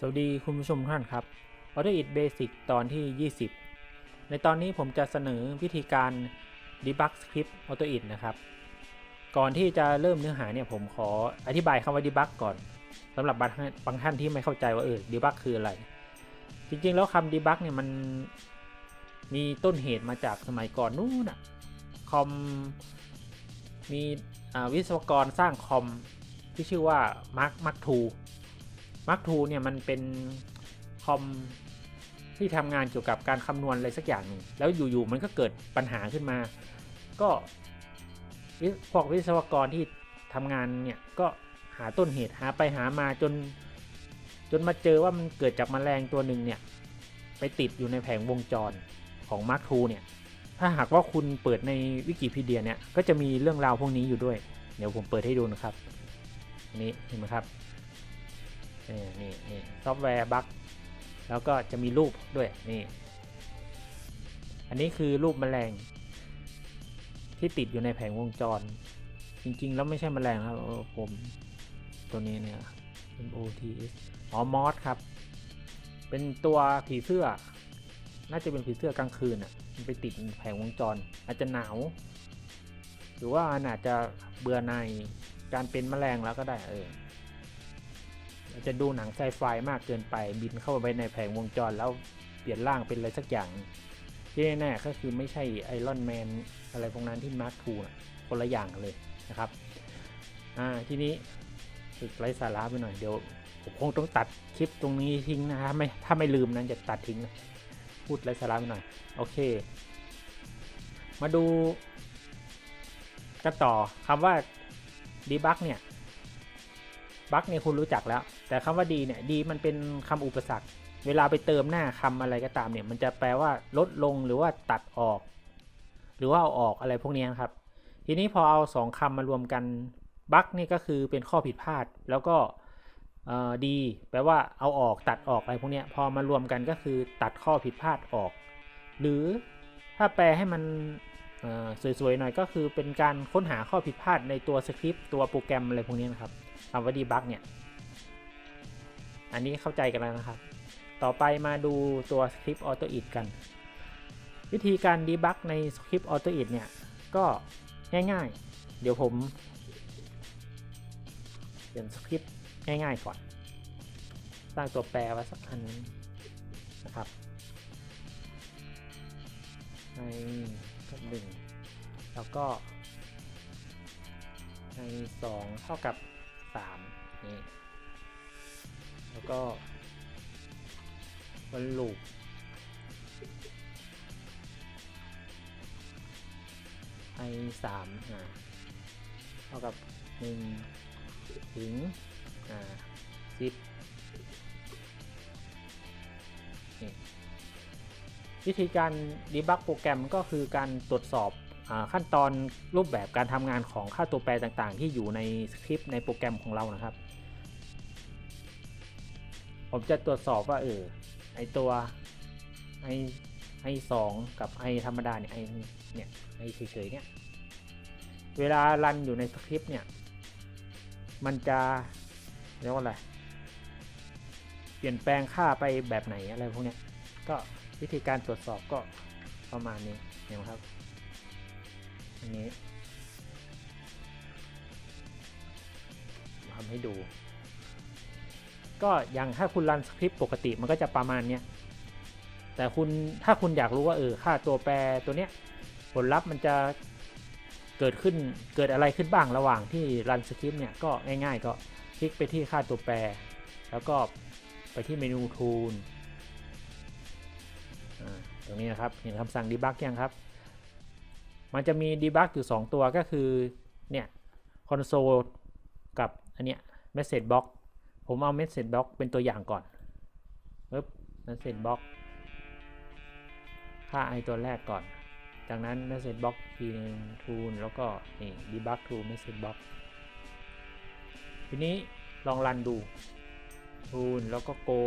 สวัสดีคุณผู้ชมท่านครับ Auto It Basic ตอนที่ 20 ในตอนนี้ผมจะเสนอวิธีการ debug script Auto It นะครับ ก่อนที่จะเริ่มเนื้อหาเนี่ยผมขออธิบายคำว่า debug ก่อนสำหรับบางท่านที่ไม่เข้าใจว่าเออ debug คืออะไร จริงๆ แล้วคำ debug เนี่ยมันมีต้นเหตุมาจากสมัยก่อนนู้นอะคอมมีวิศวกรสร้างคอมที่ชื่อว่า Mark Mark II มาร์กทู เนี่ยมันเป็นคอมที่ทำงานเกี่ยวกับการคำนวณอะไรสักอย่างนึงแล้วอยู่ๆมันก็เกิดปัญหาขึ้นมา ก็พวกวิศวกรที่ทำงานเนี่ยก็หาต้นเหตุหาไปหามาจน จนมาเจอว่ามันเกิดจากแมลงตัวหนึ่งเนี่ยไปติดอยู่ในแผงวงจรของ Mark II เนี่ยถ้าหากว่าคุณเปิดในวิกิพีเดียเนี่ยก็จะมีเรื่องราวพวกนี้อยู่ด้วย เดี๋ยวผมเปิดให้ดูนะครับนนี้เห็นไหมครับ นี่นี่นี่ซอฟต์แวร์บั๊กแล้วก็จะมีรูปด้วยนี่ อันนี้คือรูปแมลง ที่ติดอยู่ในแผงวงจร จริง ๆ แล้วไม่ใช่แมลงครับผมตัวนี้เนี่ย M O T S อ๋อมอสครับ เป็นตัวผีเสื้อ น่าจะเป็นผีเสื้อกลางคืนอะ มันไปติดแผงวงจร อาจจะหนาว หรือว่าอาจจะเบื่อในการเป็นแมลงแล้วก็ได้เออ จะดูหนังไซไฟมากเกินไปบินเข้าไปในแผงวงจรแล้วเปลี่ยนร่างเป็นอะไรสักอย่างที่แน่ๆก็คือไม่ใช่ไอรอนแมนอะไรพวกนั้นที่มาร์คทูนะคนละอย่างเลยนะครับอ่าทีนี้สึกไร้สาระไปหน่อยเดี๋ยวผมคงต้องตัดคลิปตรงนี้ทิ้งนะฮะไม่ถ้าไม่ลืมนั้นจะตัดทิ้งนะพูดไร้สาระไปหน่อยโอเค มาดูกันต่อคำว่า debug เนี่ยบักเนี่ยคุณรู้จักแล้ว แต่คำว่าดีเนี่ยดีมันเป็นคำอุปสรรค เวลาไปเติมหน้าคำอะไรก็ตามเนี่ย มันจะแปลว่าลดลงหรือว่าตัดออก หรือว่าเอาออกอะไรพวกนี้นครับ ทีนี้พอเอาสองคำมารวมกันบั๊กนี่ก็คือเป็นข้อผิดพลาด แล้วก็ดี แปลว่าเอาออกตัดออกอะไรพวกนี้พอมารวมกันก็คือตัดข้อผิดพลาดออก หรือถ้าแปลให้มันสวยๆหน่อยก็คือเป็นการค้นหาข้อผิดพลาดในตัวสคริปต์ตัวโปรแกรมอะไรพวกนี้นะครับคำว่าดีบักเนี่ย อันนี้เข้าใจกันแล้วนะครับ ต่อไปมาดูตัวสคริปต์ออโตอิดกัน วิธีการดีบักในสคริปต์ออโตอิดเนี่ยก็ง่ายๆ เดี๋ยวผมเขียนสคริปต์ง่ายๆก่อนสร้างตัวแปรไว้สักอันนะครับในกับหนึ่งแล้วก็ ในสองเท่ากับสามนี่ ก็วันลูปไอสามอ่าเท่ากับหนึ่งถึงอ่าสิบวิธีการดีบักโปรแกรมก็คือการตรวจสอบขั้นตอนรูปแบบการทำงานของค่าตัวแปรต่างๆ ที่อยู่ในสคริปต์ในโปรแกรมของเรานะครับ ผมจะตรวจสอบว่าเออไอตัวไอไอสองกับไอธรรมดาเนี่ยไอเนี่ยไอเฉยๆเนี่ยเวลารันอยู่ในสคริปต์เนี่ย มันจะเรียกว่าอะไร เปลี่ยนแปลงค่าไปแบบไหนอะไรพวกเนี้ย ก็วิธีการตรวจสอบก็ประมาณนี้เห็นไหมครับ อันนี้ทำให้ดู ก็อย่างถ้าคุณรันสคริปต์ปกติมันก็จะประมาณเนี้ยแต่คุณถ้าคุณอยากรู้ว่าเออค่าตัวแปรตัวเนี้ยผลลัพธ์มันจะเกิดขึ้นเกิดอะไรขึ้นบ้างระหว่างที่รันสคริปต์เนี่ยก็ง่ายๆ ก็คลิกไปที่ค่าตัวแปร แล้วก็ไปที่เมนู Tool ตรงนี้นะครับเห็นคำสั่ง debug ยังครับ มันจะมี debug อยู่ 2 ตัวก็คือ เนี่ย console กับอันเนี้ย message box ผมเอา message box เป็นตัวอย่างก่อนปึ๊บ message box ค่า i ตัวแรกก่อน จากนั้น message box ทีนึง tool แล้วก็นี่ debug to message box ทีนี้ลองรันดู tool แล้วก็ go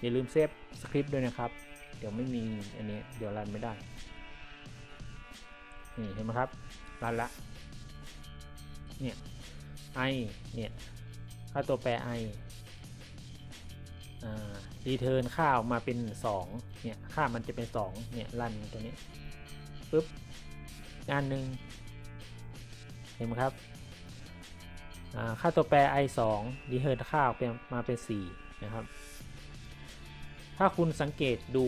อย่าลืมเซฟสคริปต์ด้วยนะครับ เดี๋ยวไม่มีอันนี้ เดี๋ยวรันไม่ได้ นี่เห็นไหมครับ รันละ เนี่ย i เนี่ย ค่าตัวแปร i รีเทิร์นค่าออกมาเป็น 2 เนี่ย ค่ามันจะเป็น 2 เนี่ยรันตัวนี้ปุ๊บงานหนึ่งเห็นไหมครับ ค่าตัวแปร i 2รีเทิร์นค่าออกมาเป็น 4 นะครับ ถ้าคุณสังเกตดู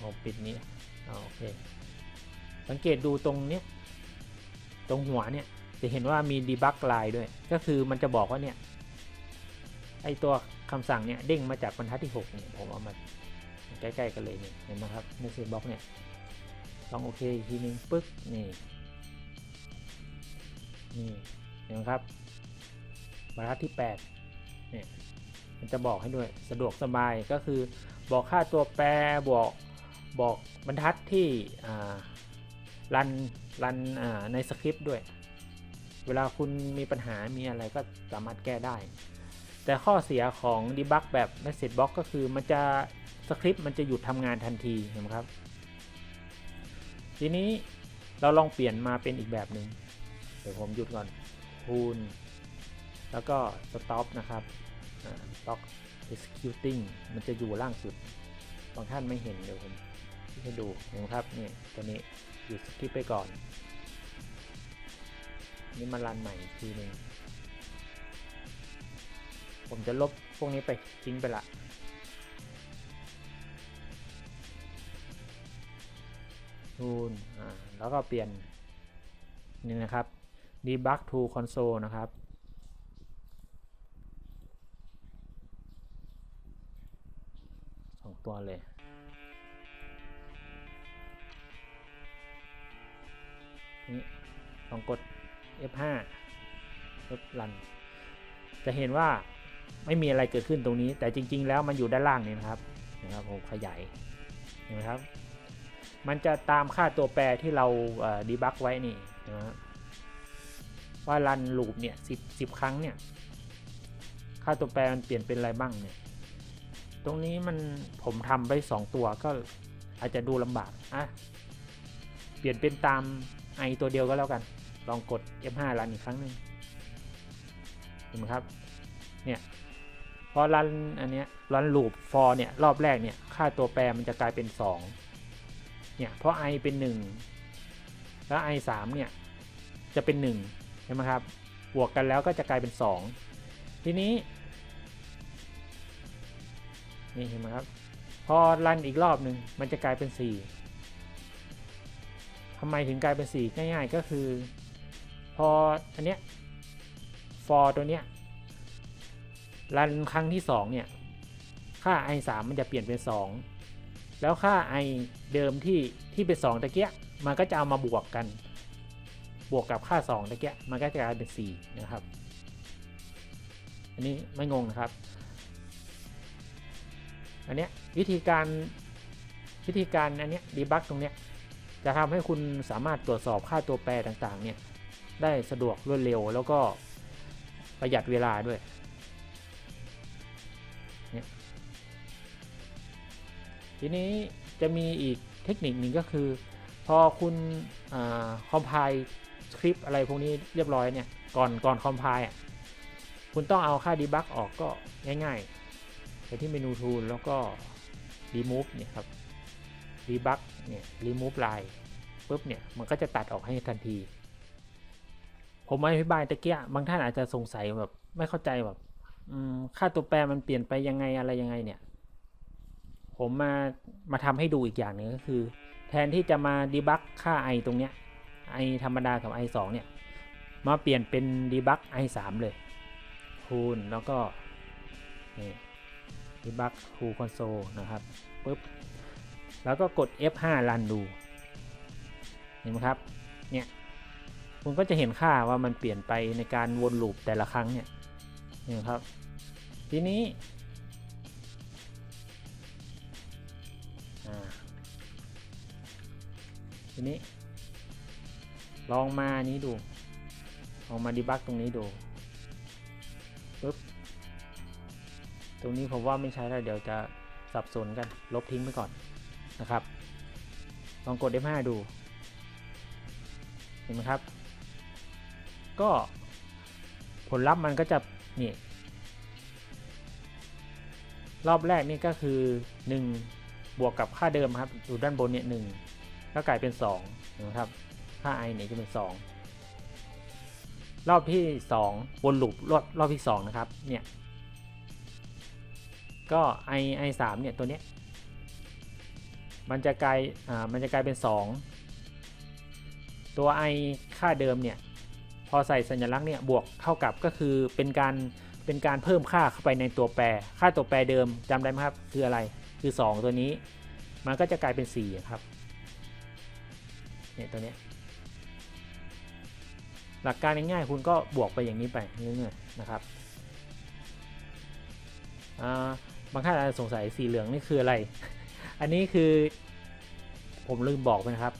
ผมปิดนี้โอเค สังเกตดูตรงเนี้ย ตรงหัวเนี่ย จะเห็นว่ามีดีบักไลน์ด้วย ก็คือมันจะบอกว่าเนี่ย ไอตัวคำสั่งเนี่ยเด้งมาจากบรรทัดที่6เนี่ยผมเอามาใกล้ๆกันเลยเนี่ยเห็นไหมครับในเซบ็อกเนี่ยลองโอเคอีกทีนึงปึ๊กนี่นี่เห็นไหมครับบรรทัดที่8เนี่ยมันจะบอกให้ด้วยสะดวกสบายก็คือบอกค่าตัวแปรบอกบอกบรรทัดที่รันรันในสคริปต์ด้วย เวลาคุณมีปัญหามีอะไรก็สามารถแก้ได้ แต่ข้อเสียของ debug แบบ message box ก็คือมันจะสคริปต์มันจะหยุดทำงานทันทีเห็นไหมครับ ทีนี้เราลองเปลี่ยนมาเป็นอีกแบบหนึ่งเดี๋ยวผมหยุดก่อนคูณแล้วก็ stop นะครับ stop executing มันจะอยู่ล่างสุด บางท่านไม่เห็นเดี๋ยวผมให้ดูเห็นไหมครับนี่ตัวนี้หยุดสคริปต์ไปก่อน นี่มารันใหม่ทีหนึ่งผมจะลบพวกนี้ไปทิ้งไปละทูนอ่าแล้วก็เปลี่ยนนี่นะครับ debug to console นะครับ สองตัวเลย นี่ลองกด F5 ลบรัน จะเห็นว่าไม่มีอะไรเกิดขึ้นตรงนี้ แต่จริง ๆ แล้วมันอยู่ด้านล่างนี่นะครับนะครับผมขยายเห็นไหมครับ มันจะตามค่าตัวแปรที่เราดีบักไว้นี่นะว่ารันลูปเนี่ยสิบสิบครั้งเนี่ยค่าตัวแปรมันเปลี่ยนเป็นอะไรบ้างเนี่ยตรงนี้มันผมทำไปสองตัวก็อาจจะดูลำบากอะเปลี่ยนเป็นตามไอตัวเดียวก็แล้วกัน ลองกด F5 รันอีกครั้งหนึ่งเห็นไหมครับ เนี่ยพอรันอันเนี้ยรันลูป for เนี่ยรอบแรกเนี่ยค่าตัวแปรมันจะกลายเป็น 2 เนี่ยเพราะ i เป็น 1 แล้ว i 3เนี่ยจะเป็น1ใช่ไหมครับบวกกันแล้วก็จะกลายเป็น 2 ทีนี้นี่เห็นไหมครับ พอรันอีกรอบหนึ่งมันจะกลายเป็น 4ทำไมถึงกลายเป็น 4 ง่าย ๆ ก็คือ พออันเนี้ย for ตัวเนี้ยรันครั้งที่ 2 เนี่ย ค่า i 3มันจะเปลี่ยนเป็น 2 แล้วค่า i เดิมที่ที่เป็น 2 ตะเกียมันก็จะเอามาบวกกัน บวกกับค่า 2 ตะเกียมันก็จะกลายเป็น 4 นะครับ อันนี้ไม่งงนะครับ อันเนี้ยวิธีการวิธีการอันเนี้ยดีบักตรงเนี้ยจะทำให้คุณสามารถตรวจสอบค่าตัวแปรต่างๆเนี่ย ได้สะดวกรวดเร็ว แล้วก็ประหยัดเวลาด้วยทีนี้จะมีอีกเทคนิคหนึ่งก็คือ พอคุณคอมไพล์คริปอะไรพวกนี้เรียบร้อยเนี่ยก่อนก่อนคอมไพล์คุณต้องเอาค่าดีบักออกก็ง่ายๆ ไปที่เมนูทูลแล้วก็ remove เนี่ยครับ debug เนี่ย remove line ปุ๊บเนี่ยมันก็จะตัดออกให้ทันที ผมอธิบายตะเกียบางท่านอาจจะสงสัยแบบ ไม่เข้าใจแบบค่าตัวแปรมันเปลี่ยนไปยังไงอะไรยังไงเนี่ย ผมมามาทำให้ดูอีกอย่างหนึ่งก็คือ แทนที่จะมาดีบักค่า i ตรงเนี้ย i ธรรมดากับ i 2เนี่ย มาเปลี่ยนเป็นดีบัก i 3เลย คูณแล้วก็นี่ดีบักคูคอนโซลนะครับปุ๊บแล้วก็กด F5 รันดู เห็นไหมครับ เนี่ย คุณก็จะเห็นค่าว่ามันเปลี่ยนไปในการวนลูปแต่ละครั้งเนี่ยนี่ครับ ทีนี้ทีนี้ ลองมานี้ดูลองมาดีบักตรงนี้ดูปึ๊บตรงนี้ผมว่าไม่ใช้แล้วเดี๋ยวจะสับสนกันลบทิ้งไปก่อนนะครับ ลองกด F5 ดู เห็นไหมครับ ก็ผลลัพธ์มันก็จะนี่รอบแรกนี่ก็คือ 1 บวกกับค่าเดิมครับอยู่ด้านบนเนี่ยหก็กลายเป็น2นะครับค่า i เนี่ยจะเป็น 2 รอบที่ 2 วนลูปรอบรอบที่ 2 นะครับเนี่ยก็ i i 3เนี่ยตัวเนี้ยมันจะกลายอ่ามันจะกลายเป็น 2 ตัว i ค่าเดิมเนี่ย พอใส่สัญลักษณ์เนี่ยบวกเท่ากับก็คือเป็นการเป็นการเพิ่มค่าเข้าไปในตัวแปร ค่าตัวแปรเดิมจำได้ไหมครับ คืออะไรคือ 2 ตัวนี้ มันก็จะกลายเป็น4ครับเนี่ยตัวนี้หลักการง่ายๆคุณก็บวกไปอย่างนี้ไปเรื่อยๆนะครับบางท่านอาจจะสงสัยสีเหลืองนี่คืออะไร อันนี้คือผมลืมบอกไปนะครับ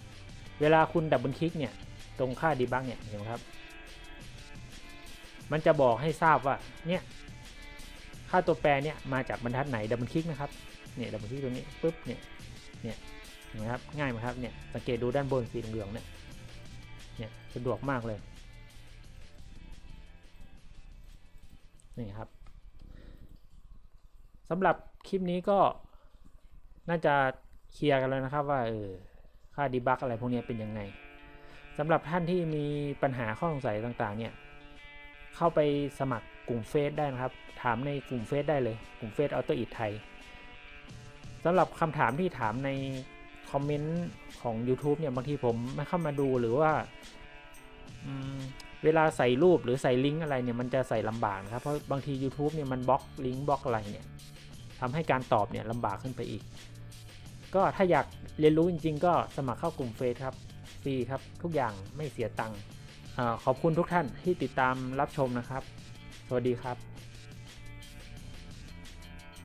เวลาคุณดับเบิลคลิกเนี่ย ตรงค่าดีบักเนี่ยเห็นไหมครับ มันจะบอกให้ทราบว่าเนี่ยค่าตัวแปรเนี่ยมาจากบรรทัดไหนดับเบิลคลิกนะครับเนี่ยดับเบิลคลิกตรงนี้ปุ๊บเนี่ยเนี่ยนไหมครับง่ายไหมครับเนี่ยสังเกตดูด้านบนสีเหลืองเนี่ยเนี่ยสะดวกมากเลยนี่ครับสำหรับคลิปนี้ก็น่าจะเคลียร์กันแล้วนะครับว่าเออค่าดีบักอะไรพวกนี้เป็นยังไงสำหรับท่านที่มีปัญหาข้อสงสัยต่างๆเนี่ย เข้าไปสมัครกลุ่มเฟซได้นะครับ ถามในกลุ่มเฟซได้เลย กลุ่มเฟซออโตอิทไทยสำหรับคำถามที่ถามในคอมเมนต์ของ YouTube เนี่ยบางทีผมไม่เข้ามาดูหรือว่าเวลาใส่รูปหรือใส่ลิงก์อะไรเนี่ยมันจะใส่ลำบากนะครับเพราะบางที YouTube เนี่ยมันบล็อกลิงก์บล็อกอะไรเนี่ยทำให้การตอบเนี่ยลำบากขึ้นไปอีก ก็ถ้าอยากเรียนรู้จริง ๆ ก็สมัครเข้ากลุ่มเฟซครับฟรีครับทุกอย่างไม่เสียตังค์ ขอบคุณทุกท่านที่ติดตามรับชมนะครับ สวัสดีครับ